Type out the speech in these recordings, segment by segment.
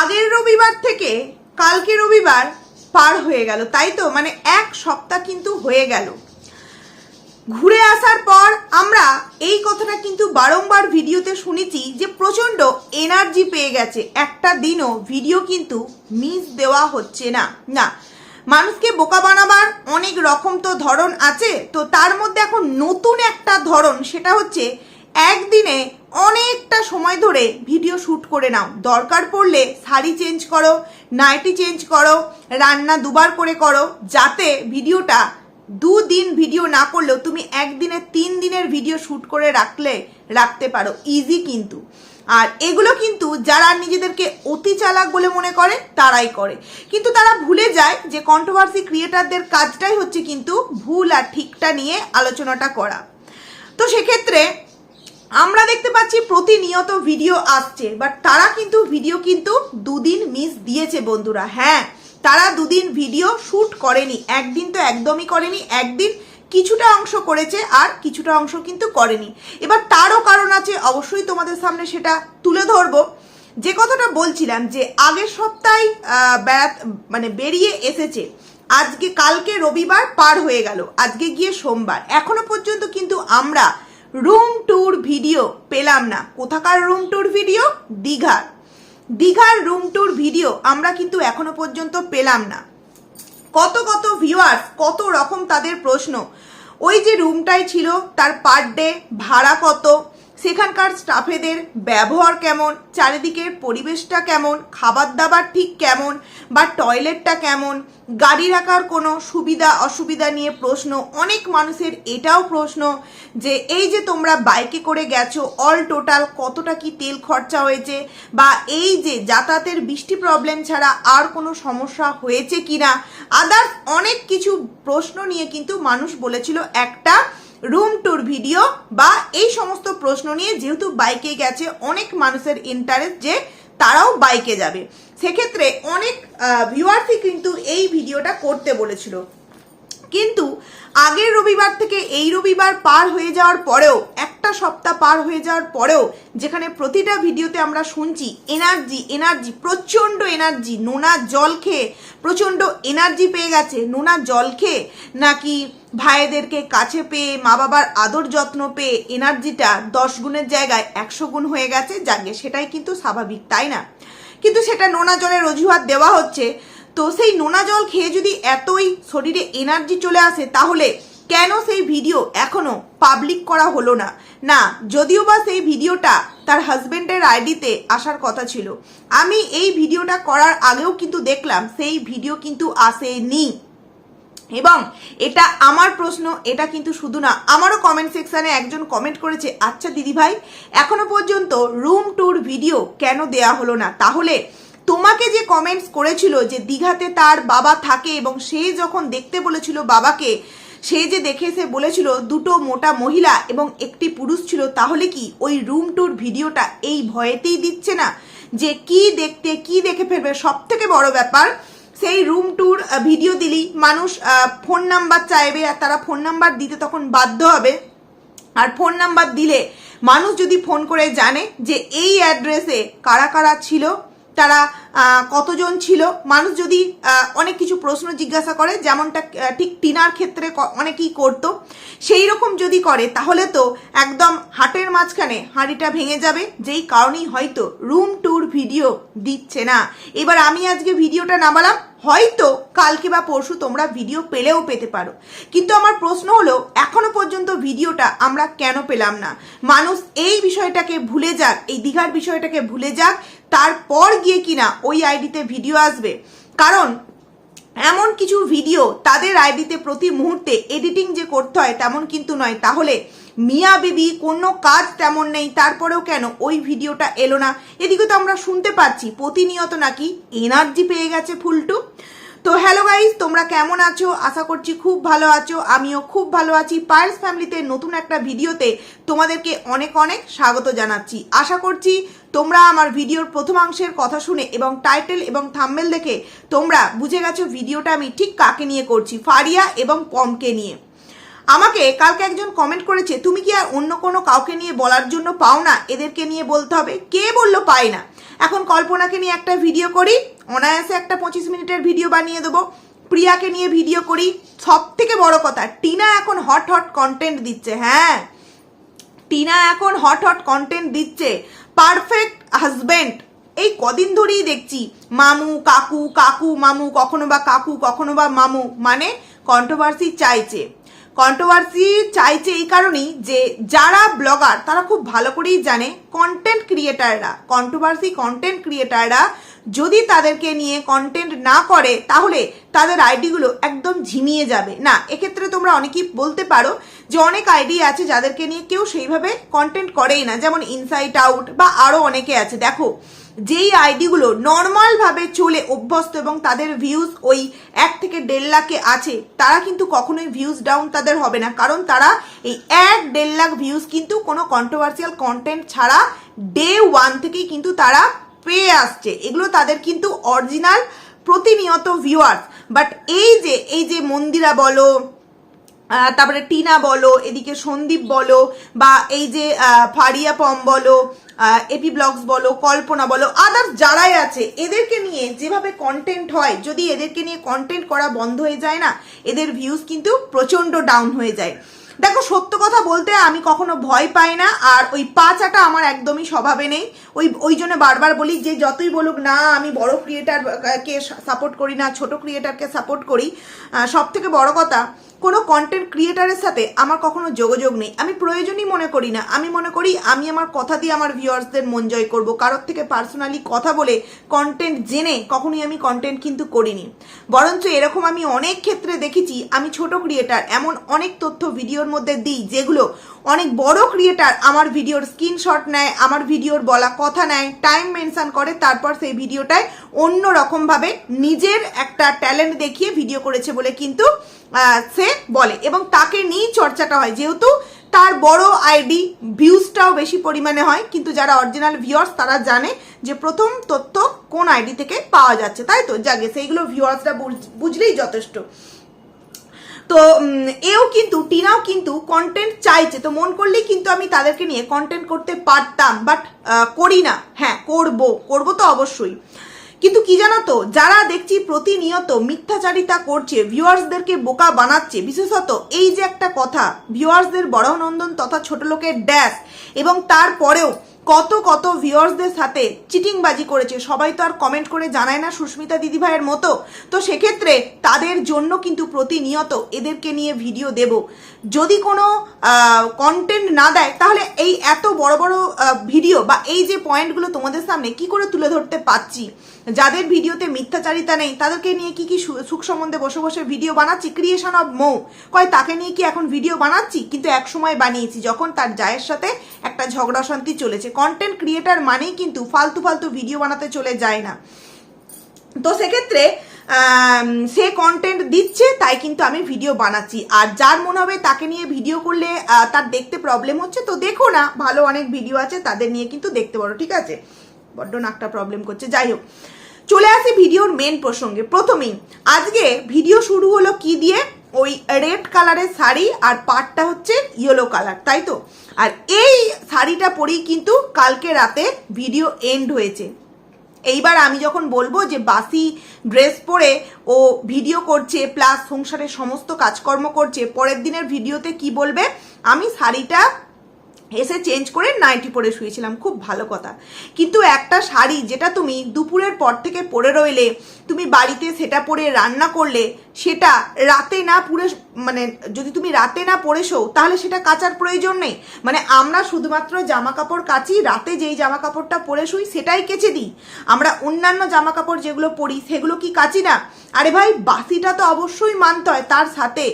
আগের রবিবার থেকে কালকে রবিবার পার হয়ে গেল, তাই তো? মানে এক সপ্তাহ কিন্তু হয়ে গেল। ঘুরে আসার পর আমরা এই কথাটা কিন্তু বারংবার ভিডিওতে শুনেছি যে প্রচণ্ড এনার্জি পেয়ে গেছে। একটা দিনও ভিডিও কিন্তু মিস দেওয়া হচ্ছে না। না, মানুষকে বোকা বানাবার অনেক রকম তো ধরন আছে, তো তার মধ্যে এখন নতুন একটা ধরন, সেটা হচ্ছে একদিনে অনেকটা সময় ধরে ভিডিও শ্যুট করে নাও। দরকার পড়লে শাড়ি চেঞ্জ করো নাইটি চেঞ্জ করো, রান্না দুবার করে করো, যাতে ভিডিওটা দুদিন ভিডিও না করলেও তুমি একদিনে তিন দিনের ভিডিও শ্যুট করে রাখলে, রাখতে পারো। ইজি কিন্তু। আর এগুলো কিন্তু যারা নিজেদেরকে অতি চালাক বলে মনে করে, তারাই করে। কিন্তু তারা ভুলে যায় যে কন্ট্রোভার্সি ক্রিয়েটারদের কাজটাই হচ্ছে কিন্তু ভুল আর ঠিকটা নিয়ে আলোচনাটা করা। তো সেক্ষেত্রে আমরা দেখতে পাচ্ছি প্রতিনিয়ত ভিডিও আসছে বাট তারা কিন্তু ভিডিও কিন্তু দুদিন মিস দিয়েছে বন্ধুরা। হ্যাঁ তারা দুদিন ভিডিও শ্যুট করেনি, একদিন তো একদমই করেনি, একদিন কিছুটা অংশ করেছে আর কিছুটা অংশ কিন্তু করেনি। এবার তারও কারণ আছে, অবশ্যই তোমাদের সামনে সেটা তুলে ধরবো। যে কথাটা বলছিলাম যে আগের সপ্তাহে বেড়াত মানে বেরিয়ে এসেছে, আজকে কালকে রবিবার পার হয়ে গেল, আজকে গিয়ে সোমবার। এখনও পর্যন্ত কিন্তু আমরা রুম ট্যুর ভিডিও পেলাম না। কোথাকার রুম ট্যুর ভিডিও দীঘার। দীঘার রুম ট্যুর ভিডিও আমরা কিন্তু এখনও পর্যন্ত পেলাম না। কত কত ভিউয়ার্স কত রকম তাদের প্রশ্ন। ওই যে রুমটাই ছিল, তার পার ডে ভাড়া কত? সেখানকার স্টাফেদের ব্যবহার কেমন? চারিদিকের পরিবেশটা কেমন? খাবার দাবার ঠিক কেমন? বা টয়লেটটা কেমন? গাড়ি রাখার কোনো সুবিধা, অসুবিধা নিয়ে প্রশ্ন। অনেক মানুষের এটাও প্রশ্ন যে, এই যে তোমরা বাইকে করে গেছো অল টোটাল কতটা কি তেল খরচা হয়েছে? বা এই যে যাতায়াতের বৃষ্টি প্রবলেম ছাড়া আর কোনো সমস্যা হয়েছে কিনা? আদার্স অনেক কিছু প্রশ্ন নিয়ে কিন্তু মানুষ বলেছিল। একটা রুম ট্যুর ভিডিও বা এই সমস্ত প্রশ্ন নিয়ে যেহেতু বাইকে গেছে, অনেক মানুষের ইন্টারেস্ট যে তারাও বাইকে যাবে। সেক্ষেত্রে অনেক ভিউয়ার্সই কিন্তু এই ভিডিওটা করতে বলেছিল। কিন্তু আগের রবিবার থেকে এই রবিবার পার হয়ে যাওয়ার পরেও, একটা সপ্তাহ পার হয়ে যাওয়ার পরেও যেখানে প্রতিটা ভিডিওতে আমরা শুনছি এনার্জি এনার্জি প্রচণ্ড এনার্জি নোনা জল খেয়ে, প্রচণ্ড এনার্জি পেয়ে গেছে, নোনা জল খেয়ে, নাকি ভাইদেরকে কাছে পেয়ে মা বাবার আদর যত্ন পেয়ে এনার্জিটা দশ গুণের জায়গায় একশো গুণ হয়ে গেছে। জাগে সেটাই কিন্তু স্বাভাবিক, তাই না? কিন্তু সেটা নোনা জলের অজুহাত দেওয়া হচ্ছে। তো সেই নোনা জল খেয়ে যদি এতই শরীরে এনার্জি চলে আসে, তাহলে কেন সেই ভিডিও এখনও পাবলিক করা হলো না? না, যদিও বা সেই ভিডিওটা তার হাজবেন্ডের আইডিতে আসার কথা ছিল। আমি এই ভিডিওটা করার আগেও কিন্তু দেখলাম, সেই ভিডিও কিন্তু আসেনি। এবং এটা আমার প্রশ্ন, এটা কিন্তু শুধু না, আমারও কমেন্ট সেকশানে একজন কমেন্ট করেছে আচ্ছা দিদিভাই, এখনও পর্যন্ত রুম ট্যুর ভিডিও কেন দেয়া হলো না? তাহলে তোমাকে যে কমেন্টস করেছিল যে দীঘাতে তার বাবা থাকে এবং সে যখন দেখতে বলেছিল বাবাকে, সে যে দেখে সে বলেছিল দুটো মোটা মহিলা এবং একটি পুরুষ ছিল, তাহলে কি ওই রুম ট্যুর ভিডিওটা এই ভয়েতেই দিচ্ছে না? যে কি দেখতে, কি দেখে ফেলবে? সব থেকে বড় ব্যাপার সেই রুম ট্যুর ভিডিও দিলেই মানুষ ফোন নাম্বার চাইবে আর তারা ফোন নাম্বার দিতে তখন বাধ্য হবে। আর ফোন নাম্বার দিলে মানুষ যদি ফোন করে জানে যে এই অ্যাড্রেসে কারা কারা ছিল তারা কতজন ছিল? মানুষ যদি অনেক কিছু প্রশ্ন জিজ্ঞাসা করে, যেমনটা ঠিক টিনার ক্ষেত্রে অনেকেই করতো, সেই রকম যদি করে, তাহলে তো একদম হাটের মাঝখানে হাঁড়িটা ভেঙে যাবে, যেই কারণেই হয়তো রুম ট্যুর ভিডিও দিচ্ছে না। এবার আমি আজকে ভিডিওটা নামালাম, হয়তো কালকে বা পরশু তোমরা ভিডিও পেলেও পেতে পারো। কিন্তু আমার প্রশ্ন হলো, এখনও পর্যন্ত ভিডিওটা আমরা কেন পেলাম না? মানুষ এই বিষয়টাকে ভুলে যাক, এই দীঘার বিষয়টাকে ভুলে যাক তারপর গিয়ে কিনা ওই আইডিতে ভিডিও আসবে। কারণ এমন কিছু ভিডিও তাদের আইডিতে প্রতি মুহূর্তে এডিটিং যে করতে হয় তেমন কিন্তু নয়। তাহলে মিয়া বিবি কোনো কাজ তেমন নেই, তারপরেও কেন ওই ভিডিওটা এলো না? এদিকে তো আমরা শুনতে পাচ্ছি, প্রতিনিয়ত নাকি এনার্জি পেয়ে গেছে ফুলটু। তো হ্যালো গাইজ তোমরা কেমন আছো? আশা করছি খুব ভালো আছো, আমিও খুব ভালো আছি। পার্স ফ্যামিলিতে নতুন একটা ভিডিওতে তোমাদেরকে অনেক অনেক স্বাগত জানাচ্ছি। আশা করছি তোমরা আমার ভিডিওর প্রথমাংশের কথা শুনে এবং টাইটেল এবং থাম্বেল দেখে তোমরা বুঝে গেছো ভিডিওটা আমি ঠিক কাকে নিয়ে করছি, ফারিয়া এবং পমকে নিয়ে। আমাকে কালকে একজন কমেন্ট করেছে, তুমি কি আর অন্য কোনো কাউকে নিয়ে বলার জন্য পাও না? এদেরকে নিয়ে বলতে হবে। কে বলল পাই না। এখন কল্পনাকে নিয়ে একটা ভিডিও করি, অনায়াসে একটা পঁচিশ মিনিটের ভিডিও বানিয়ে দেবো। প্রিয়াকে নিয়ে ভিডিও করি সব থেকে বড় কথা, টিনা এখন হট হট কন্টেন্ট দিচ্ছে হ্যাঁ। টিনা এখন হট হট কন্টেন্ট দিচ্ছে। পারফেক্ট হাজব্যান্ড এই কদিন ধরেই দেখছি, মামু, কাকু কাকু, মামু, কখনো বা কাকু, কখনো বা মামু মানে কন্ট্রোভার্সি চাইছে। কন্ট্রোভার্সি চাইছে এই কারণেই যে যারা ব্লগার তারা খুব ভালো করেই জানে কন্টেন্ট ক্রিয়েটাররা কন্ট্রোভার্সি কন্টেন্ট ক্রিয়েটাররা যদি তাদেরকে নিয়ে কন্টেন্ট না করে, তাহলে তাদের আইডিগুলো একদম ঝিমিয়ে যাবে। না, এক্ষেত্রে তোমরা অনেকেই বলতে পারো যে অনেক আইডি আছে যাদেরকে নিয়ে কেউ সেইভাবে কন্টেন্ট করেই না। যেমন ইনসাইট আউট বা আরও অনেকে আছে। দেখো যেই আইডিগুলো নর্মালভাবে চলে অভ্যস্ত এবং তাদের ভিউজ ওই এক থেকে দেড় লাখে আছে, তারা কিন্তু কখনোই ভিউজ ডাউন তাদের হবে না। কারণ তারা এই এক দেড় লাখ ভিউজ কিন্তু কোনো কন্ট্রোভার্সিয়াল কন্টেন্ট ছাড়া ডে ওয়ান থেকেই কিন্তু তারা পেয়ে আসছে। এগুলো তাদের কিন্তু অরিজিনাল প্রতিনিয়ত ভিউয়ার্স বাট এই যে এই যে মন্দিরা বলো তারপরে টিনা বলো, এদিকে সন্দীপ বলো, বা এই যে ফারিয়া পম বলো এপি ব্লগস বলো, কল্পনা বলো আদার্স যারাই আছে, এদেরকে নিয়ে যেভাবে কন্টেন্ট হয়, যদি এদেরকে নিয়ে কন্টেন্ট করা বন্ধ হয়ে যায় না, এদের ভিউজ কিন্তু প্রচণ্ড ডাউন হয়ে যায়। দেখো, সত্য কথা বলতে আমি কখনো ভয় পাই না, আর ওই পাচাটা আমার একদমই স্বভাবে নেই। ওই ওই জন্য বারবার বলি যে, যতই বলুক না, আমি বড় ক্রিয়েটারকে সাপোর্ট করি না, ছোট ক্রিয়েটারকে সাপোর্ট করি। সব থেকে বড় কথা কোনো কন্টেন্ট ক্রিয়েটারের সাথে আমার কখনো যোগাযোগ নেই। আমি প্রয়োজনই মনে করি না। আমি মনে করি আমি আমার কথা দিয়ে আমার ভিউয়ার্সদের মন জয় করব। কারোর থেকে পার্সোনালি কথা বলে কন্টেন্ট জেনে কখনোই আমি কন্টেন্ট কিন্তু করিনি। বরঞ্চ এরকম আমি অনেক ক্ষেত্রে দেখেছি, আমি ছোট ক্রিয়েটার এমন অনেক তথ্য ভিডিওর মধ্যে দিই যেগুলো অনেক বড় ক্রিয়েটার আমার ভিডিওর স্ক্রিনশট নেয়, আমার ভিডিওর বলা কথা নেয় টাইম মেনশন করে, তারপর সেই ভিডিওটায় অন্য রকমভাবে নিজের একটা ট্যালেন্ট দেখিয়ে ভিডিও করেছে বলে কিন্তু সে বলে। এবং তাকে নিয়েই চর্চাটা হয়। যেহেতু তার বড় আইডি ভিউজটাও বেশি পরিমাণে হয়, কিন্তু যারা অরিজিনাল ভিউয়ার্স তারা জানে যে প্রথম তথ্য কোন আইডি থেকে পাওয়া যাচ্ছে। তাই তো? জাগে সেইগুলো ভিউয়ার্সরা বুঝলেই যথেষ্ট। তো এও কিন্তু, টিনাও কিন্তু কন্টেন্ট চাইছে। তো মন করলেই কিন্তু আমি তাদেরকে নিয়ে কন্টেন্ট করতে পারতাম বাট করি না। হ্যাঁ করব। করব তো অবশ্যই। কিন্তু কি জানো তো যারা দেখছি প্রতিনিয়ত মিথ্যাচারিতা করছে, ভিউয়ার্সদেরকে বোকা বানাচ্ছে, বিশেষত এই যে একটা কথা, ভিউয়ার্সদের বড় নন্দন তথা ছোট লোকের ড্যাশ এবং তারপরেও কত কত ভিউয়ার্সদের সাথে চিটিংবাজি করেছে। সবাই তো আর কমেন্ট করে জানায় না সুস্মিতা দিদিভাইয়ের মতো। তো সেক্ষেত্রে তাদের জন্য কিন্তু প্রতিনিয়ত এদেরকে নিয়ে ভিডিও দেব। যদি কোনো কন্টেন্ট না দেয়, তাহলে এই এত বড় বড় ভিডিও বা এই যে পয়েন্টগুলো তোমাদের সামনে কি করে তুলে ধরতে পারছি? যাদের ভিডিওতে মিথ্যাচারিতা নেই, তাদেরকে নিয়ে কি কি সুখ সম্বন্ধে বসে বসে ভিডিও বানাচ্ছি? ক্রিয়েশন অব মৌ কয়, তাকে নিয়ে কি এখন ভিডিও বানাচ্ছি? কিন্তু এক সময় বানিয়েছি, যখন তার জায়ের সাথে একটা ঝগড়া শান্তি চলেছে। কন্টেন্ট ক্রিয়েটার মানেই কিন্তু ফালতু ফালতু ভিডিও বানাতে চলে যায় না। তো সেক্ষেত্রে সে কন্টেন্ট দিচ্ছে, তাই কিন্তু আমি ভিডিও বানাচ্ছি। আর যার মনে হবে তাকে নিয়ে ভিডিও করলে তার দেখতে প্রবলেম হচ্ছে, তো দেখো না, ভালো অনেক ভিডিও আছে, তাদের নিয়ে কিন্তু দেখতে পারো, ঠিক আছে? বড্ড নাকটা প্রবলেম করছে। যাই হোক চলে আসি ভিডিওর মেন প্রসঙ্গে। প্রথমেই, আজকে ভিডিও শুরু হলো কি দিয়ে? ওই রেড কালারের শাড়ি আর পাটটা হচ্ছে ইয়েলো কালার তাই তো? আর এই শাড়িটা পরেই কিন্তু কালকে রাতে ভিডিও এন্ড হয়েছে। এইবার আমি যখন বলব যে বাসি ড্রেস পরে ও ভিডিও করছে প্লাস সংসারের সমস্ত কাজকর্ম করছে, পরের দিনের ভিডিওতে কি বলবে? আমি শাড়িটা এসে চেঞ্জ করে নাইটি পরে শুয়েছিলাম, খুব ভালো কথা। কিন্তু একটা শাড়ি যেটা তুমি দুপুরের পর থেকে পরে রইলে, তুমি বাড়িতে সেটা পরে রান্না করলে সেটা রাতে না পুরে মানে যদি তুমি রাতে না পরেছো তাহলে সেটা কাচার প্রয়োজন নেই। মানে আমরা শুধুমাত্র জামা কাপড় কাচি, রাতে যেই জামা কাপড়টা পরে শুই সেটাই কেচে দিই। আমরা অন্যান্য জামা কাপড় যেগুলো পরি সেগুলো কি কাচি না? আরে ভাই, বাসিটা তো অবশ্যই মানতে হয়। তার সাথে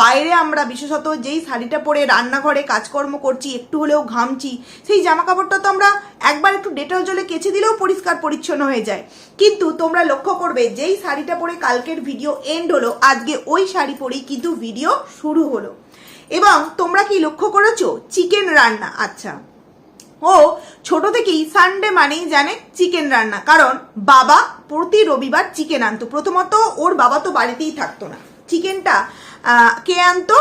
বাইরে আমরা বিশেষত যেই শাড়িটা পরে রান্নাঘরে কাজকর্ম করছি, একটু হলেও ঘামছি, সেই জামা কাপড়টা তো আমরা একবার একটু ডেটল জলে কেচে দিলেও পরিষ্কার পরিচ্ছন্ন হয়ে যায়। কিন্তু তোমরা লক্ষ্য করবে, যেই শাড়িটা পরে কালকের ভিডিও এন্ড হলো আজকে ওই শাড়ি পরেই কিন্তু ভিডিও শুরু হলো। এবং তোমরা কি লক্ষ্য করেছ? চিকেন রান্না আচ্ছা। ও, ছোট থেকেই সানডে মানেই জানে চিকেন রান্না, কারণ বাবা প্রতি রবিবার চিকেন আনতো। প্রথমত ওর বাবা তো বাড়িতেই থাকতো না। চিকেনটা কে আনতো?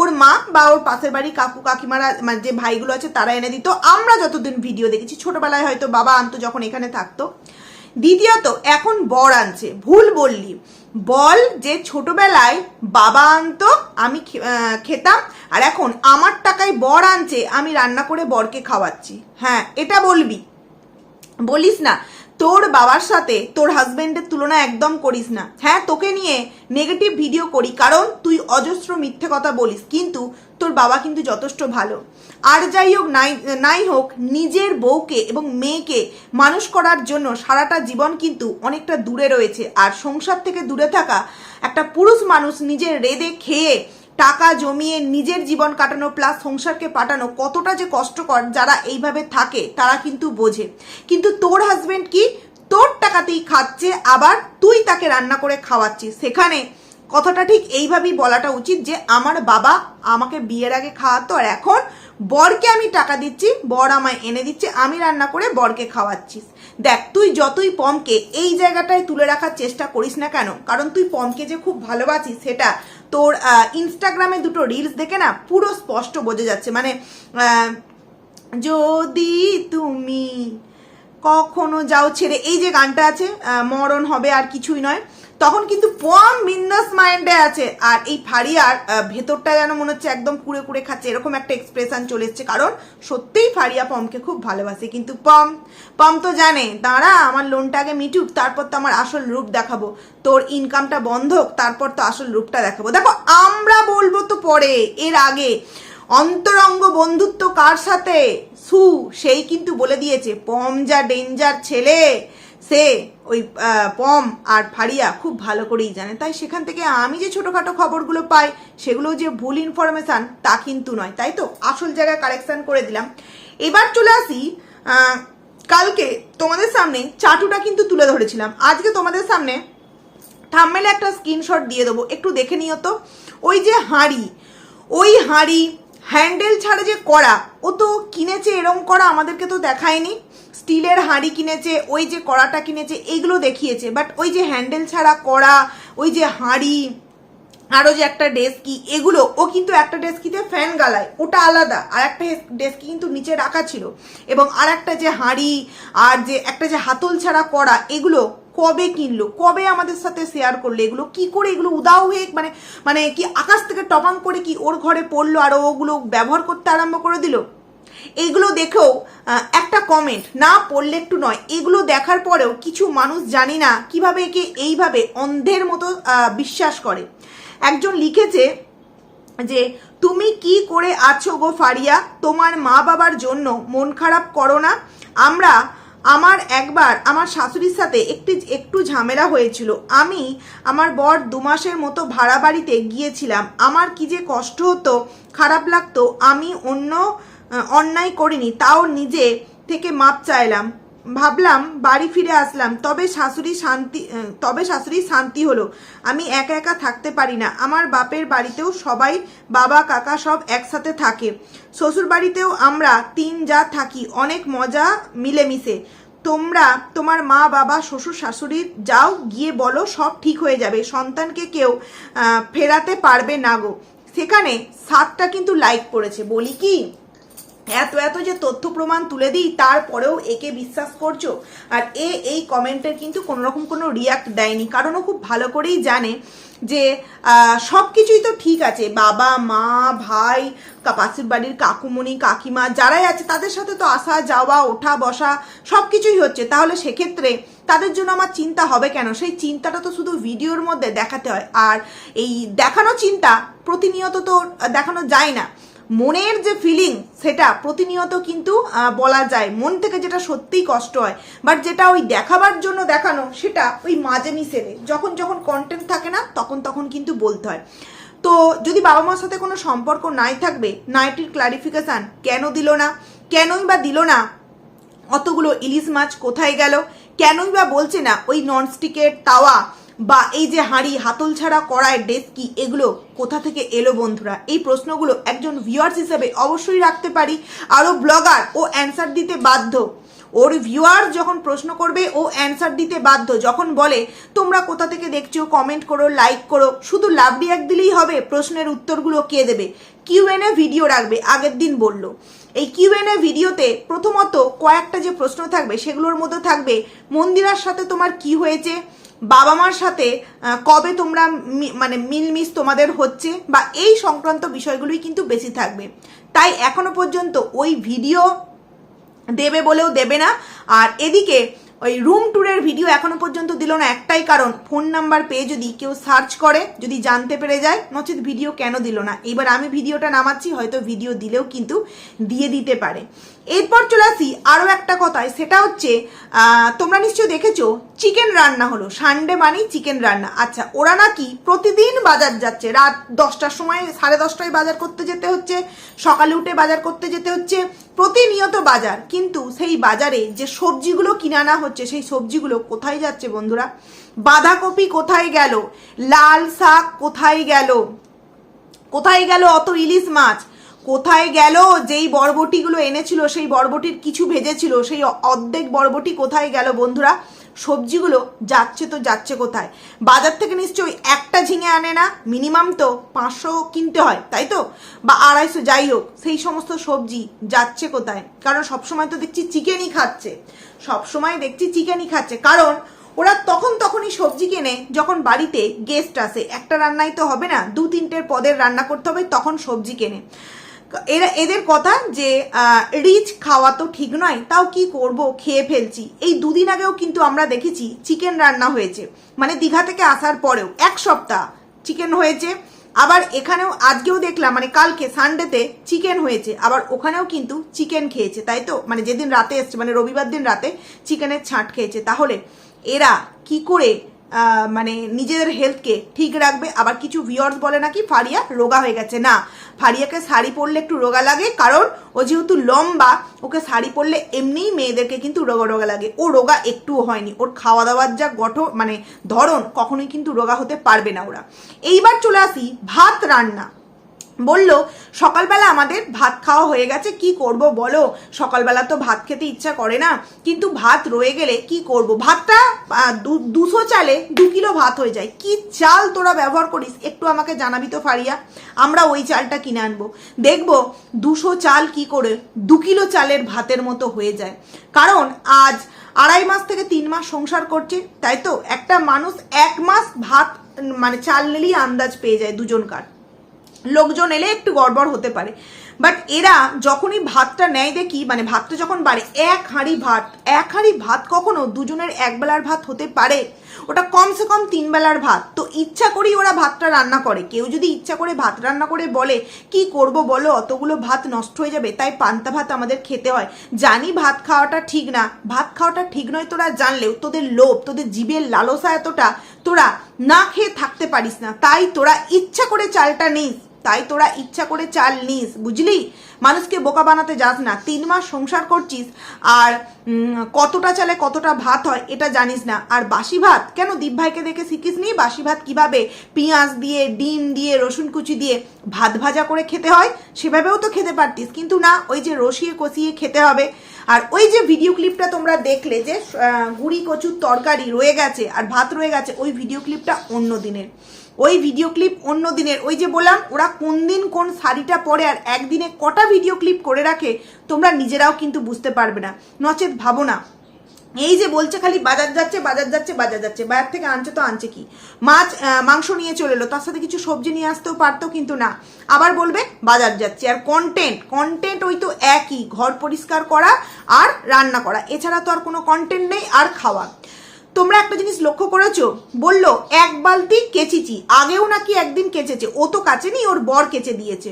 ওর মা বা ওর পাশের বাড়ি কাকু, কাকিমারা মানে যে ভাইগুলো আছে তারা এনে দিত। আমরা যতদিন ভিডিও দেখেছি, ছোটবেলায় হয়তো বাবা আনতো যখন এখানে থাকতো। দ্বিতীয়ত, এখন বর আনছে। ভুল বললি। বল যে ছোটবেলায় বাবা আনতো, আমি খেতাম, আর এখন আমার টাকায় বর আনছে, আমি রান্না করে বরকে খাওয়াচ্ছি। হ্যাঁ এটা বলবি। বলিস না, তোর বাবার সাথে, তোর হাজবেন্ডের তুলনা একদম করিস না। হ্যাঁ তোকে নিয়ে নেগেটিভ ভিডিও করি, কারণ তুই অজস্র মিথ্যে কথা বলিস, কিন্তু তোর বাবা কিন্তু যথেষ্ট ভালো। আর যাই হোক, নাই নাই হোক, নিজের বউকে এবং মেয়েকে মানুষ করার জন্য সারাটা জীবন কিন্তু অনেকটা দূরে রয়েছে। আর সংসার থেকে দূরে থাকা একটা পুরুষ মানুষ নিজের রেদে খেয়ে টাকা জমিয়ে নিজের জীবন কাটানো প্লাস সংসারকে পাঠানো কতটা যে কষ্টকর যারা এইভাবে থাকে, তারা কিন্তু বোঝে। কিন্তু তোর হাজবেন্ড কি? তোর টাকাতেই খাচ্ছে, আবার তুই তাকে রান্না করে খাওয়াচ্ছিস। সেখানে কথাটা ঠিক এইভাবেই বলাটা উচিত যে, আমার বাবা আমাকে বিয়ের আগে খাওয়াতো, আর এখন বরকে আমি টাকা দিচ্ছি, বর আমায় এনে দিচ্ছে, আমি রান্না করে বরকে খাওয়াচ্ছিস দেখ, তুই যতই পমকে এই জায়গাটায় তুলে রাখার চেষ্টা করিস না কেন, কারণ তুই পমকে যে খুব ভালোবাসিস, সেটা তোর ইনস্টাগ্রামে দুটো রিলস দেখে না পুরো স্পষ্ট বোঝা যাচ্ছে। মানে যদি তুমি কখনো যাও ছেড়ে, এই যে গানটা আছে মরণ হবে আর কিছুই নয় তখন কিন্তু পম বিন্দাস মাইন্ডে আছে। আর এই ফারিয়ার ভেতরটা যেন মনে হচ্ছে একদম কুড়ে কুড়ে খাচ্ছে, এরকম একটা এক্সপ্রেশন চলে এসছে। কারণ সত্যিই ফারিয়া পমকে খুব ভালোবাসে। কিন্তু পম পম তো জানে, দাঁড়া, আমার লোনটা আগে মিটুক, তারপর তো আমার আসল রূপ দেখাবো। তোর ইনকামটা বন্ধ তারপর তো আসল রূপটা দেখাবো। দেখো, আমরা বলব তো পরে, এর আগে, অন্তরঙ্গ বন্ধুত্ব কার সাথে? সু, সেই কিন্তু বলে দিয়েছে, পম যা ডেঞ্জার ছেলে সে, ওই পম আর ফারিয়া খুব ভালো করেই জানে। তাই সেখান থেকে আমি যে ছোটোখাটো খবরগুলো পাই, সেগুলো যে ভুল ইনফরমেশান তা কিন্তু নয়, তাই তো? আসল জায়গায় কারেকশান করে দিলাম। এবার চলে আসি কালকে তোমাদের সামনে চাটুটা কিন্তু তুলে ধরেছিলাম। আজকে তোমাদের সামনে থাম্মেলে একটা স্ক্রিনশট দিয়ে দেবো, একটু দেখে নিও তো। ওই যে হাঁড়ি, ওই হাঁড়ি হ্যান্ডেল ছাড়া যে করা ও তো কিনেছে, এরম করা আমাদেরকে তো দেখায়নি। স্টিলের হাঁড়ি কিনেছে, ওই যে কড়াটা কিনেছে, এইগুলো দেখিয়েছে। বাট ওই যে হ্যান্ডেল ছাড়া কড়া, ওই যে হাঁড়ি আরও যে একটা ডেস্কি এগুলো, ও কিন্তু একটা ডেস্কিতে ফ্যান গালায়। ওটা আলাদা, আর একটা ডেস্কি কিন্তু নিচে রাখা ছিল। এবং আর একটা যে হাঁড়ি, আর যে একটা যে হাতল ছাড়া করা এগুলো কবে কিনলো? কবে আমাদের সাথে শেয়ার করল এগুলো? কি করে এগুলো উদাও হয়ে মানে মানে কি আকাশ থেকে টপাং করে কি ওর ঘরে পড়ল, আর ওগুলো ব্যবহার করতে আরম্ভ করে দিল? এইগুলো দেখেও একটা কমেন্ট না পড়লে একটু নয়, এগুলো দেখার পরেও কিছু মানুষ জানি না কীভাবে একে এইভাবে অন্ধের মতো বিশ্বাস করে। একজন লিখেছে যে, তুমি কি করে আছো গো ফারিয়া? তোমার মা বাবার জন্য মন খারাপ করো না। আমরা, আমার একবার আমার শাশুড়ির সাথে একটি, একটু ঝামেলা হয়েছিল। আমি আমার বর দু মাসের মতো ভাড়া বাড়িতে গিয়েছিলাম। আমার কি যে কষ্ট হতো, খারাপ লাগতো, আমি অন্য অন্যায় করিনি, তাও নিজে থেকে মাপ চাইলাম। ভাবলাম বাড়ি ফিরে আসলাম, তবে শাশুড়ি শান্তি তবে শাশুড়ি শান্তি হলো। আমি একা একা থাকতে পারি না। আমার বাপের বাড়িতেও সবাই বাবা কাকা সব একসাথে থাকে। শ্বশুর বাড়িতেও আমরা তিন যা থাকি, অনেক মজা মিলেমিশে। তোমরা, তোমার মা, বাবা, শ্বশুর, শাশুড়ি যাও, গিয়ে বলো সব ঠিক হয়ে যাবে। সন্তানকে কেউ ফেরাতে পারবে না গো। সেখানে সাতটা কিন্তু লাইক পড়েছে, বলি কি? এত এত যে তথ্য প্রমাণ তুলে দিই, তারপরেও একে বিশ্বাস করছ? আর এ, এই কমেন্টের কিন্তু কোনো রকম কোনো রিয়াক্ট দেয়নি। কারণ ও খুব ভালো করেই জানে যে সব কিছুই তো ঠিক আছে। বাবা, মা, ভাই পাশের বাড়ির কাকুমণি, কাকিমা, যারাই আছে, তাদের সাথে তো আসা, যাওয়া, ওঠা, বসা সব কিছুই হচ্ছে। তাহলে সেক্ষেত্রে তাদের জন্য আমার চিন্তা হবে কেন? সেই চিন্তাটা তো শুধু ভিডিওর মধ্যে দেখাতে হয়। আর এই দেখানো চিন্তা প্রতিনিয়ত তো দেখানো যায় না। মনের যে ফিলিং সেটা প্রতিনিয়ত কিন্তু বলা যায়। মন থেকে যেটা সত্যিই কষ্ট হয়। বাট যেটা ওই দেখাবার জন্য দেখানো, সেটা ওই মাঝে মিশেলে যখন যখন কন্টেন্ট থাকে না, তখন তখন কিন্তু বলতে হয়। তো যদি বাবা মার সাথে কোনো সম্পর্ক নাই থাকবে নাইটির ক্লারিফিকেশান কেন দিল না? কেনই বা দিল না? অতগুলো ইলিশ মাছ কোথায় গেল? কেনই বা বলছে না? ওই ননস্টিকের তাওয়া বা এই যে হাঁড়ি, হাতল ছাড়া কড়ায় ডেস্কি এগুলো কোথা থেকে এলো বন্ধুরা? এই প্রশ্নগুলো একজন ভিউয়ার্স হিসেবে অবশ্যই রাখতে পারি। আরও ব্লগার ও অ্যান্সার দিতে বাধ্য। ওর ভিউয়ার যখন প্রশ্ন করবে, ও অ্যান্সার দিতে বাধ্য। যখন বলে, তোমরা কোথা থেকে দেখছ? কমেন্ট করো লাইক করো। শুধু লাভ রিয়াক্ট দিলেই হবে, প্রশ্নের উত্তরগুলো কে দেবে? কিউএনএ ভিডিও রাখবে, আগের দিন বলল। এই কিউএনএ ভিডিওতে প্রথমত কয়েকটা যে প্রশ্ন থাকবে, সেগুলোর মধ্যে থাকবে, মন্দিরার সাথে তোমার কি হয়েছে? বাবা মার সাথে কবে তোমরা মানে মিলমিস তোমাদের হচ্ছে বা এই সংক্রান্ত বিষয়গুলোই কিন্তু বেশি থাকবে। তাই এখনও পর্যন্ত ওই ভিডিও দেবে বলেও দেবে না। আর এদিকে ওই রুম ট্যুরের ভিডিও এখনও পর্যন্ত দিল না একটাই কারণ, ফোন নাম্বার পেয়ে যদি কেউ সার্চ করে, যদি জানতে পেরে যায়, নচেত ভিডিও কেন দিল না। এবার আমি ভিডিওটা নামাচ্ছি, হয়তো ভিডিও দিলেও কিন্তু দিয়ে দিতে পারে। এরপর চলে আসি আরও একটা কথায়, সেটা হচ্ছে তোমরা নিশ্চয়ই দেখেছ, চিকেন রান্না হলো সানডে মানেই চিকেন রান্না। আচ্ছা ওরা নাকি প্রতিদিন বাজার যাচ্ছে, রাত দশটার সময়, সাড়ে দশটায় বাজার করতে যেতে হচ্ছে, সকালে উঠে বাজার করতে যেতে হচ্ছে, প্রতিনিয়ত বাজার। কিন্তু সেই বাজারে যে সবজিগুলো কিনে আনা হচ্ছে, সেই সবজিগুলো কোথায় যাচ্ছে বন্ধুরা? বাঁধাকপি কোথায় গেল? লাল শাক কোথায় গেল? কোথায় গেল অত ইলিশ মাছ? কোথায় গেল? যেই বরবটিগুলো এনেছিল, সেই বরবটির কিছু ভেজেছিল, সেই অর্ধেক বরবটি কোথায় গেল বন্ধুরা? সবজিগুলো যাচ্ছে তো যাচ্ছে কোথায়? বাজার থেকে নিশ্চয়ই একটা ঝিঙে আনে না, মিনিমাম তো পাঁচশো কিনতে হয়, তাই তো? বা আড়াইশো, যাই হোক, সেই সমস্ত সবজি যাচ্ছে কোথায়? কারণ সবসময় তো দেখছি চিকেনই খাচ্ছে। সবসময় দেখছি চিকেনই খাচ্ছে। কারণ ওরা তখন তখনই সবজি কেনে যখন বাড়িতে গেস্ট আসে। একটা রান্নাই তো হবে না দু তিনটের পদের রান্না করতে হবে, তখন সবজি কেনে। এরা, এদের কথা যে রিচ খাওয়া তো ঠিক নয়, তাও কি করব, খেয়ে ফেলছি। এই দুদিন আগেও কিন্তু আমরা দেখেছি চিকেন রান্না হয়েছে। মানে দীঘা থেকে আসার পরেও, এক সপ্তাহ চিকেন হয়েছে। আবার এখানেও আজকেও দেখলাম মানে কালকে সানডেতে চিকেন হয়েছে। আবার ওখানেও কিন্তু চিকেন খেয়েছে, তাই তো? মানে যেদিন রাতে এসছে মানে রবিবার দিন রাতে চিকেনের ছাঁট খেয়েছে। তাহলে এরা কি করে মানে নিজেদের হেলথকে ঠিক রাখবে। আবার কিছু ভিওর্স বলে নাকি ফারিয়া রোগা হয়ে গেছে। না, ফারিয়াকে শাড়ি পরলে একটু রোগা লাগে, কারণ ও যেহেতু লম্বা, ওকে শাড়ি পরলে এমনিই মেয়েদেরকে কিন্তু রোগা রোগা লাগে। ও রোগা একটুও হয়নি। ওর খাওয়া দাওয়ার যা গঠন মানে ধরন, কখনোই কিন্তু রোগা হতে পারবে না ওরা। এইবার চলে আসি ভাত রান্না। বলল, সকালবেলা আমাদের ভাত খাওয়া হয়ে গেছে, কি করব বলো? সকালবেলা তো ভাত খেতে ইচ্ছা করে না, কিন্তু ভাত রয়ে গেলে কি করব? ভাতটা দুশো চালে দু কিলো ভাত হয়ে যায়। কি চাল তোরা ব্যবহার করিস? একটু আমাকে জানাবি তো ফারিয়া? আমরা ওই চালটা কিনে আনব। দেখব দুশো চাল কি করে দু কিলো চালের ভাতের মতো হয়ে যায়। কারণ আজ আড়াই মাস থেকে তিন মাস সংসার করছে, তাই তো? একটা মানুষ এক মাস ভাত মানে চাল নিলেই আন্দাজ পেয়ে যায় দুজনকার। লোকজন এলে একটু গড়বড় হতে পারে। বাট এরা যখনই ভাতটা নেয় দেখি মানে ভাতটা যখন বাড়ে, এক হাঁড়ি ভাত, এক হাঁড়ি ভাত কখনো দুজনের এক বেলার ভাত হতে পারে। ওটা কমসে কম তিন বেলার ভাত। তো ইচ্ছা করেই ওরা ভাতটা রান্না করে। কেউ যদি ইচ্ছা করে ভাত রান্না করে বলে, কি করব বলো, অতগুলো ভাত নষ্ট হয়ে যাবে, তাই পান্তা ভাত আমাদের খেতে হয়। জানি ভাত খাওয়াটা ঠিক না। ভাত খাওয়াটা ঠিক নয় তোরা জানলেও, তোদের লোভ, তোদের জীবের লালসা এতটা, তোরা না খেয়ে থাকতে পারিস না। তাই তোরা ইচ্ছা করে চালটা নিস। তাই তোরা ইচ্ছা করে চাল নিস, বুঝলি? মানুষকে বোকা বানাতে যাস না, তিন মাস সংসার করছিস আর কতটা চালে কতটা ভাত হয় এটা জানিস না। আর বাসি ভাত? কেন দীপ ভাইকে দেখে শিখিস নি বাসি ভাত কীভাবে পেঁয়াজ দিয়ে, ডিম দিয়ে, রসুন কুচি দিয়ে ভাত ভাজা করে খেতে হয়? সেভাবেও তো খেতে পারতিস। কিন্তু না, ওই যে রসিয়ে কষিয়ে খেতে হবে। আর ওই যে ভিডিও ক্লিপটা তোমরা দেখলে যে গুড়ি কচুর তরকারি রয়ে গেছে আর ভাত রয়ে গেছে, ওই ভিডিও ক্লিপটা অন্য দিনের। ওই ভিডিও ক্লিপ অন্য দিনের। ওই যে বললাম, ওরা কোন দিন কোন শাড়িটা পরে আর একদিনে কটা ভিডিও ক্লিপ করে রাখে, তোমরা নিজেরাও কিন্তু বুঝতে পারবে না। নচেত ভাবো না। এই যে বলছে খালি বাজার যাচ্ছে বাজার যাচ্ছে বাজার যাচ্ছে। বাজার থেকে আনছে তো আনছে কি? মাছ মাংস নিয়ে চলে এলো, তার সাথে কিছু সবজি নিয়ে আসতেও পারতো কিন্তু না। আবার বলবে, বাজার যাচ্ছে। আর কন্টেন্ট কন্টেন্ট ওই তো একই, ঘর পরিষ্কার করা আর রান্না করা। এছাড়া তো আর কোনো কন্টেন্ট নেই, আর খাওয়া। তোমরা একটা জিনিস লক্ষ্য করেছ? বলল, এক বালতি কেচেছি। আগেও নাকি একদিন কেচেছে। ও তো কাচেনি, ওর বর কেচে দিয়েছে।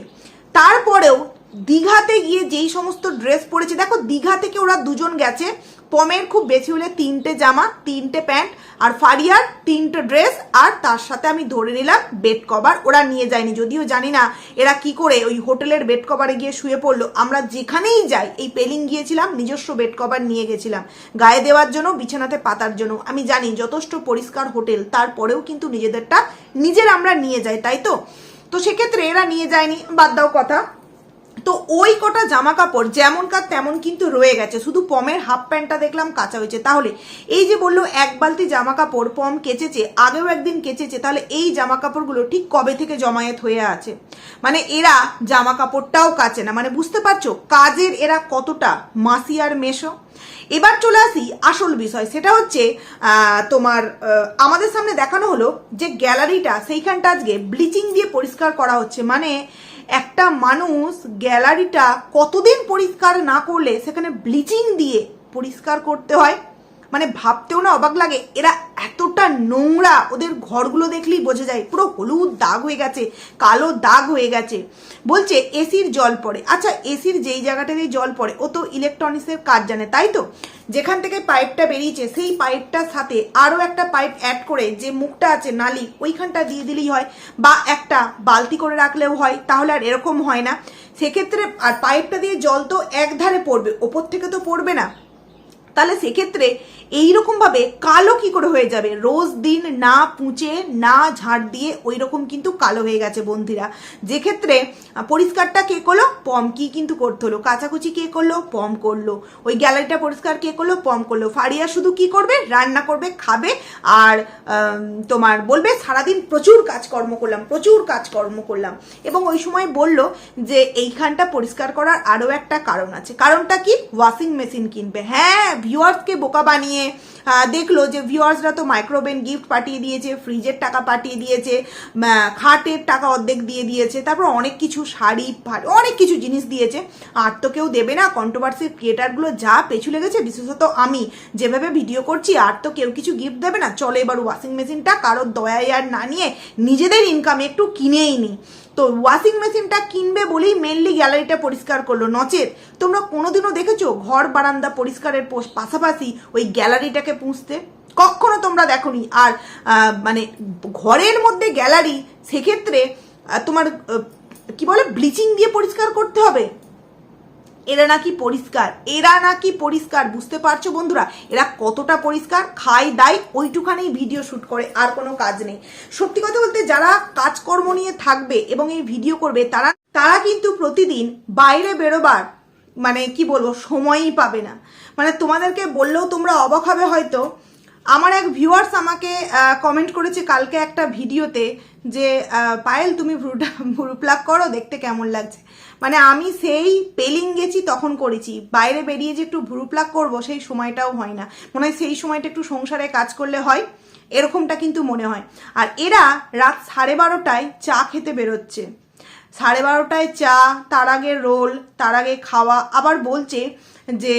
তারপরেও দীঘাতে গিয়ে যেই সমস্ত ড্রেস পরেছে, দেখো দীঘা থেকে ওরা দুজন গেছে? পমের খুব বেশি হলে তিনটে জামা, তিনটে প্যান্ট আর ফারিয়ার তিনটে ড্রেস আর তার সাথে আমি ধরে নিলাম বেড কভার। ওরা নিয়ে যায়নি, যদিও জানি না এরা কি করে ওই হোটেলের বেড কভারে গিয়ে শুয়ে পড়ল। আমরা যেখানেই যাই, এই পেলিং গিয়েছিলাম, নিজস্ব বেড কভার নিয়ে গেছিলাম। গায়ে দেওয়ার জন্য, বিছানাতে পাতার জন্য। আমি জানি যথেষ্ট পরিষ্কার হোটেল, তারপরেও কিন্তু নিজেদেরটা নিজের আমরা নিয়ে যাই, তাই তো? তো সেক্ষেত্রে এরা নিয়ে যায়নি, বাদ দাও কথা। তো ওই কটা জামা কাপড় যেমনকার তেমন কিন্তু রয়ে গেছে। শুধু পমের হাফ প্যান্টটা দেখলাম কাঁচা হয়েছে। তাহলে, এই যে বলল এক বালতি জামা কাপড় পম কেচেছে, আগেও একদিন কেচেছে, তাহলে এই জামা কাপড়গুলো ঠিক কবে থেকে জমায়েত হয়ে আছে? মানে এরা জামা কাপড়টাও কাচে না। মানে বুঝতে পারছ, কাজের এরা কতটা মাসি আর মেশো এবার চলে আসি আসল বিষয়। সেটা হচ্ছে তোমার আমাদের সামনে দেখানো হলো যে গ্যালারিটা, সেইখানটা আজকে ব্লিচিং দিয়ে পরিষ্কার করা হচ্ছে। মানে একটা মানুষ গ্যালারিটা কতদিন পরিষ্কার না করলে সেখানে ব্লিচিং দিয়ে পরিষ্কার করতে হয়? মানে ভাবতেও না অবাক লাগে। এরা এতটা নোংরা, ওদের ঘরগুলো দেখলেই বোঝা যায়, পুরো হলুদ দাগ হয়ে গেছে, কালো দাগ হয়ে গেছে। বলছে, এসির জল পড়ে। আচ্ছা এসির যেই জায়গাটাতেই জল পড়ে, ও তো ইলেকট্রনিক্সের কাজ জানে, তাই তো? যেখান থেকে পাইপটা বেরিয়েছে, সেই পাইপটার সাথে আরও একটা পাইপ অ্যাড করে যে মুখটা আছে, নালি, ওইখানটা দিয়ে দিলেই হয়, বা একটা বালতি করে রাখলেও হয়, তাহলে আর এরকম হয় না। সেক্ষেত্রে আর পাইপটা দিয়ে জল তো একধারে পড়বে, ওপর থেকে তো পড়বে না। তাহলে সেক্ষেত্রে এইরকমভাবে কালো কি করে হয়ে যাবে? রোজ দিন না পুঁচে, না ঝাড় দিয়ে ওই রকম কিন্তু কালো হয়ে গেছে বন্ধুরা। যে ক্ষেত্রে পরিষ্কারটা কে করল? পম কি কিন্তু করতে হলো? কাচাকুচি কে করল? পম করল। ওই গ্যালারিটা পরিষ্কার কে করল? পম করল। ফারিয়া শুধু কি করবে? রান্না করবে, খাবে আর তোমার বলবে, সারাদিন প্রচুর কাজকর্ম করলাম, প্রচুর কাজকর্ম করলাম। এবং ওই সময় বলল যে, এইখানটা পরিষ্কার করার আরও একটা কারণ আছে। কারণটা কি? ওয়াশিং মেশিন কিনবে। হ্যাঁ ভিউয়ার্সকে বোকা বানিয়ে দেখল যে ভিউয়ার্সরা তো মাইক্রোওভেন গিফট পাঠিয়ে দিয়েছে ফ্রিজের টাকা পাঠিয়ে দিয়েছে খাটের টাকা অর্ধেক দিয়ে দিয়েছে, তারপর অনেক কিছু শাড়ি ফাড়ি অনেক কিছু জিনিস দিয়েছে। আর তো কেউ দেবে না কন্ট্রোভার্সির ক্রিয়েটারগুলো যা পেছু লেগেছে, বিশেষত আমি। যেভাবে ভিডিও করছি, আর তো কেউ কিছু গিফট দেবে না, চলো এবার ওয়াশিং মেশিনটা কারোর দয়ায় আর না নিয়ে নিজেদের ইনকামে একটু কিনেই নিই তো ওয়াশিং মেশিনটা কিনবে বলেই মেনলি গ্যালারিটা পরিষ্কার করল, নচেত। তোমরা কোনোদিনও দেখেছ ঘর বারান্দা পরিষ্কারের পোস- পাশাপাশি ওই গ্যালারিটাকে পুষতে কখনো তোমরা দেখোনি, আর মানে ঘরের মধ্যে গ্যালারি, সেক্ষেত্রে তোমার কি বলে, ব্লিচিং দিয়ে পরিষ্কার করতে হবে? এরা নাকি পরিষ্কার, এরা নাকি পরিষ্কার, বুঝতে পারছ বন্ধুরা? এরা কতটা পরিষ্কার? খায় দায় ওইটুখানেই ভিডিও শুট করে, আর কোনো কাজ নেই। সত্যি কথা বলতে যারা কাজকর্ম নিয়ে থাকবে এবং এই ভিডিও করবে, তারা তারা কিন্তু প্রতিদিন বাইরে বেরোবার মানে কি বলব, সময়ই পাবে না। মানে তোমাদেরকে বললেও তোমরা অবাক হবে হয়তো। আমার এক ভিউয়ার্স আমাকে কমেন্ট করেছে কালকে একটা ভিডিওতে যে পায়েল তুমি ভ্রুটা, ভ্রু প্লাক করো, দেখতে কেমন লাগছে। মানে আমি সেই পেলিং গেছি তখন করেছি। বাইরে বেরিয়ে যে একটু ভ্রু প্লাক করব, সেই সময়টাও হয় না। মনে হয় সেই সময়টা একটু সংসারে কাজ করলে হয়, এরকমটা কিন্তু মনে হয়। আর এরা রাত সাড়ে বারোটায় চা খেতে বেরোচ্ছে। সাড়ে বারোটায় চা, তার আগে রোল, তার আগে খাওয়া, আবার বলছে যে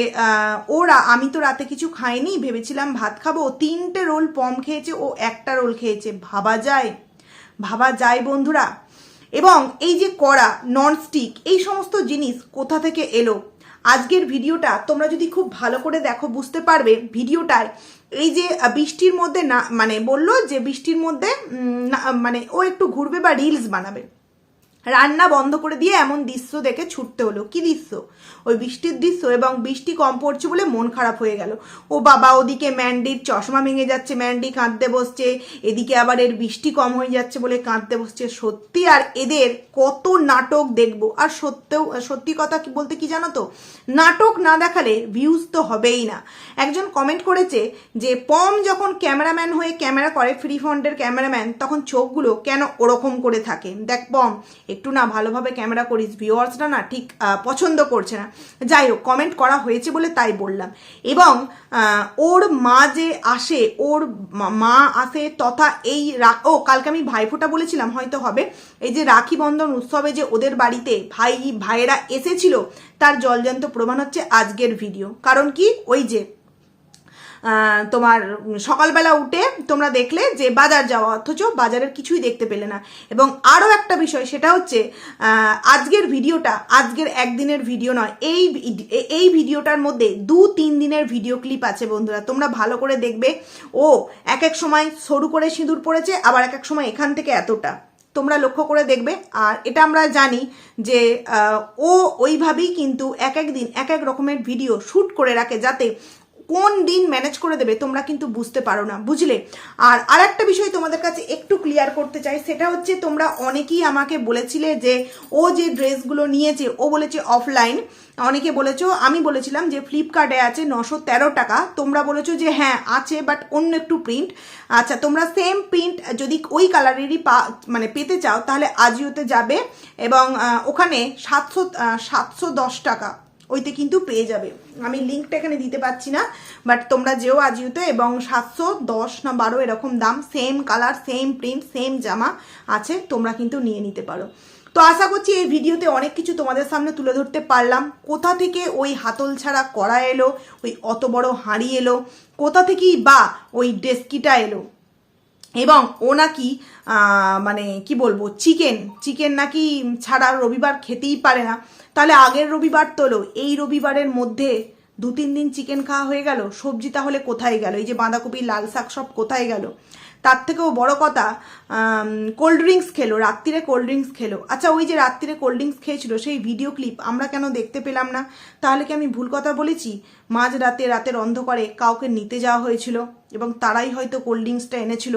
ওরা, আমি তো রাতে কিছু খাইনি, ভেবেছিলাম ভাত খাব। তিনটে রোল পম খেয়েছে, ও একটা রোল খেয়েছে। ভাবা যায় ভাবা যায় বন্ধুরা। এবং এই যে কড়া ননস্টিক এই সমস্ত জিনিস কোথা থেকে এলো? আজকের ভিডিওটা তোমরা যদি খুব ভালো করে দেখো, বুঝতে পারবে ভিডিওটায় এই যে বৃষ্টির মধ্যে না মানে বলল যে বৃষ্টির মধ্যে মানে ও একটু ঘুরবে বা রিলস বানাবে। রান্না বন্ধ করে দিয়ে এমন দৃশ্য দেখে ছুটতে হলো। কি দৃশ্য? ওই বৃষ্টির দৃশ্য এবং বৃষ্টি কম পড়ছে বলে মন খারাপ হয়ে গেল। ও বাবা, ওদিকে ম্যান্ডির চশমা ভেঙে যাচ্ছে, ম্যান্ডি কাঁদতে বসছে, এদিকে আবার এর বৃষ্টি কম হয়ে যাচ্ছে বলে কাঁদতে বসছে। সত্যি, আর এদের কত নাটক দেখব। আর সত্যিও, সত্যি কথা বলতে কি জানো তো? নাটক না দেখালে ভিউজ তো হবেই না। একজন কমেন্ট করেছে যে, পম যখন ক্যামেরাম্যান হয়ে ক্যামেরা করে ফ্রি ফন্ডের ক্যামেরাম্যান, তখন চোখগুলো কেন ওরকম করে থাকে? দেখ, পম একটু না ভালোভাবে ক্যামেরা করিস, ভিউয়ার্সরা না ঠিক পছন্দ করছে না। যাই হোক কমেন্ট করা হয়েছে বলে তাই বললাম। এবং ওর মা যে আসে, ওর মা- আসে তথা এই ও, কালকে আমি ভাইফোঁটা বলেছিলাম, হয়তো হবে। এই যে রাখি বন্ধন উৎসবে যে ওদের বাড়িতে ভাই, ভাইয়েরা এসেছিল, তার জলজান্ত প্রমাণ হচ্ছে আজকের ভিডিও কারণ কি? ওই যে তোমার সকালবেলা উঠে তোমরা দেখলে যে বাজার যাওয়া, অথচ বাজারের কিছুই দেখতে পেলে না। এবং আরও একটা বিষয়, সেটা হচ্ছে আজকের ভিডিওটা আজকের একদিনের ভিডিও নয়, এই এই ভিডিওটার মধ্যে দু তিন দিনের ভিডিও ক্লিপ আছে বন্ধুরা, তোমরা ভালো করে দেখবে। ও এক এক সময় সরু করে সিঁদুর পড়েছে, আবার এক এক সময় এখান থেকে এতটা। তোমরা লক্ষ্য করে দেখবে, আর এটা আমরা জানি যে ও ওইভাবেই কিন্তু এক এক দিন এক এক রকমের ভিডিও শ্যুট করে রাখে যাতে কোন দিন ম্যানেজ করে দেবে তোমরা কিন্তু বুঝতে পারো না, বুঝলে? আর আর একটা বিষয় তোমাদের কাছে একটু ক্লিয়ার করতে চাই, সেটা হচ্ছে তোমরা অনেকেই আমাকে বলেছিলে যে ও যে ড্রেসগুলো নিয়েছে, ও বলেছে অফলাইন অনেকে বলেছ, আমি বলেছিলাম যে ফ্লিপকার্টে আছে নশো তেরো টাকা। তোমরা বলেছ যে হ্যাঁ আছে বাট অন্য একটু প্রিন্ট আচ্ছা তোমরা সেম প্রিন্ট যদি ওই কালারেরই পা মানে পেতে চাও, তাহলে আজিওতে যাবে এবং ওখানে সাতশো সাতশো দশ টাকা। ওইতে কিন্তু পেয়ে যাবে। আমি লিঙ্কটা এখানে দিতে পারছি না বাট তোমরা যেও আজিওতে এবং সাতশো দশ না বারো এরকম দাম same colour same print same জামা আছে, তোমরা কিন্তু নিয়ে নিতে পারো। তো আশা করছি এই ভিডিওতে অনেক কিছু তোমাদের সামনে তুলে ধরতে পারলাম। কোথা থেকে ওই হাতল ছাড়া করা এলো, ওই অত বড় হাঁড়ি এলো, কোথা থেকেই বা ওই ডেস্কিটা এলো এবং ও নাকি মানে কি বলব, চিকেন চিকেন নাকি ছাড়া রবিবার খেতেই পারে না। তাহলে আগের রবিবার তোলো এই রবিবারের মধ্যে দু তিন দিন চিকেন খাওয়া হয়ে গেল, সবজি তাহলে কোথায় গেল? এই যে বাঁধাকপি লাল শাক সব কোথায় গেল? তার থেকেও বড় কথা কোল্ড ড্রিঙ্কস খেলো রাত্রিরে কোল্ড ড্রিঙ্কস খেলো। আচ্ছা ওই যে রাত্রিরে কোল্ড ড্রিঙ্কস খেয়েছিল, সেই ভিডিও ক্লিপ আমরা কেন দেখতে পেলাম না? তাহলে কি আমি ভুল কথা বলেছি? মাঝ রাতে, রাতের অন্ধকারে কাউকে নিতে যাওয়া হয়েছিল এবং তারাই হয়তো কোল্ড ড্রিঙ্কসটা এনেছিল।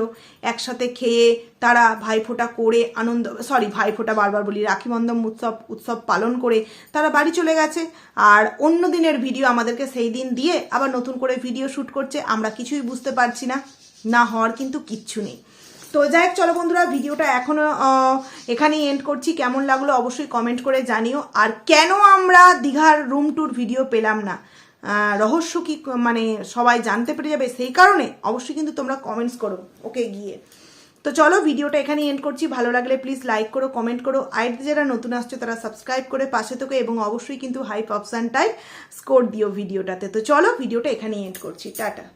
একসাথে খেয়ে তারা ভাইফোঁটা করে আনন্দ সরি ভাইফোঁটা বারবার বলি, রাখি বন্ধন উৎসব উৎসব পালন করে তারা বাড়ি চলে গেছে। আর অন্য দিনের ভিডিও আমাদেরকে সেই দিন দিয়ে আবার নতুন করে ভিডিও শ্যুট করছে, আমরা কিছুই বুঝতে পারছি না। না হওয়ার কিন্তু কিচ্ছু নেই। তো যাই চলো বন্ধুরা ভিডিওটা এখনও আহ, এখানেই এন্ড করছি। কেমন লাগল অবশ্যই কমেন্ট করে জানিও। আর কেন আমরা দীঘার রুম ট্যুর ভিডিও পেলাম না? রহস্য কি মানে সবাই জানতে পেরে যাবে সেই কারণে অবশ্যই কিন্তু তোমরা কমেন্টস করো ওকে গিয়ে। তো চলো ভিডিওটা এখানে এন্ড করছি। ভালো লাগলে প্লিজ লাইক করো কমেন্ট করো। আইডি যারা নতুন আসছে তারা সাবস্ক্রাইব করে পাশে থেকে এবং অবশ্যই কিন্তু হাইপ অপশানটাই স্কোর দিও ভিডিওটাতে। তো চলো ভিডিওটা এখানেই এন্ড করছি। টাটা।